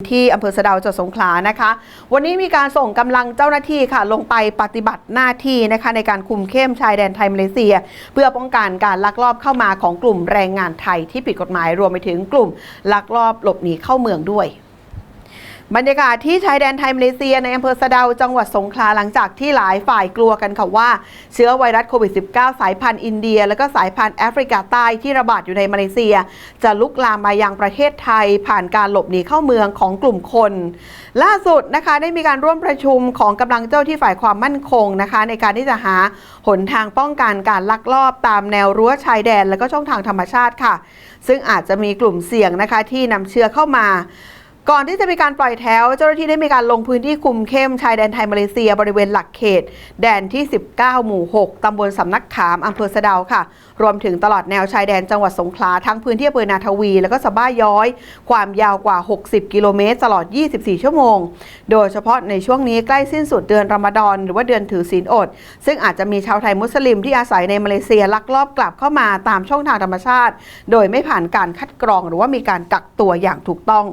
ที่อำเภอสะเดาวจังหวัดสงขลานะคะ วันนี้มีการส่งกำลังเจ้าหน้าที่ค่ะ ลงไปปฏิบัติหน้าที่นะคะในการคุมเข้มชายแดนไทยมาเลเซีย เพื่อป้องกันการลักลอบเข้ามาของกลุ่มแรงงานไทยที่ผิดกฎหมายรวมไปถึงกลุ่มลักลอบหลบหนีเข้าเมืองด้วย บรรยากาศที่ชายแดนไทยมาเลเซียในอำเภอสะเดาจังหวัดสงขลาหลังจากที่หลายฝ่ายกลัวกันค่ะว่า เชื้อไวรัสโควิด -19 สายพันธุ์อินเดีย และก็สายพันธุ์แอฟริกาใต้ที่ระบาดอยู่ในมาเลเซีย จะลุกลามมายังประเทศไทย ผ่านการหลบหนีเข้าเมืองของกลุ่มคน ล่าสุดนะคะได้มีการร่วมประชุมของกำลังเจ้าที่ฝ่ายความมั่นคงนะคะ ในการที่จะหาหนทางป้องกันการลักลอบตามแนวรั้วชายแดน และก็ช่องทางธรรมชาติค่ะ ซึ่งอาจจะมีกลุ่มเสี่ยงนะคะที่นำเชื้อเข้ามา ก่อนที่จะมีการปล่อยแถว เจ้าหน้าที่ได้มีการลงพื้นที่คุมเข้มชายแดนไทยมาเลเซีย บริเวณหลักเขต แดนที่ 19 หมู่ 6 ตำบลสำนักขามอำเภอสะดาค่ะ รวมถึงตลอดแนวชายแดนจังหวัดสงขลาทั้งพื้นที่อำเภอนาทวี แล้วก็สะบ้าย้อย ความยาวกว่า 60 กิโลเมตรตลอด 24 ชั่วโมง โดยเฉพาะในช่วงนี้ใกล้สิ้นสุดเดือนรอมฎอนหรือว่าเดือนถือศีลอด ซึ่งอาจจะมีชาวไทยมุสลิมที่อาศัยในมาเลเซียลักลอบกลับเข้ามาตามช่องทางธรรมชาติ โดยไม่ผ่านการคัดกรองหรือว่ามีการกักตัวอย่างถูกต้อง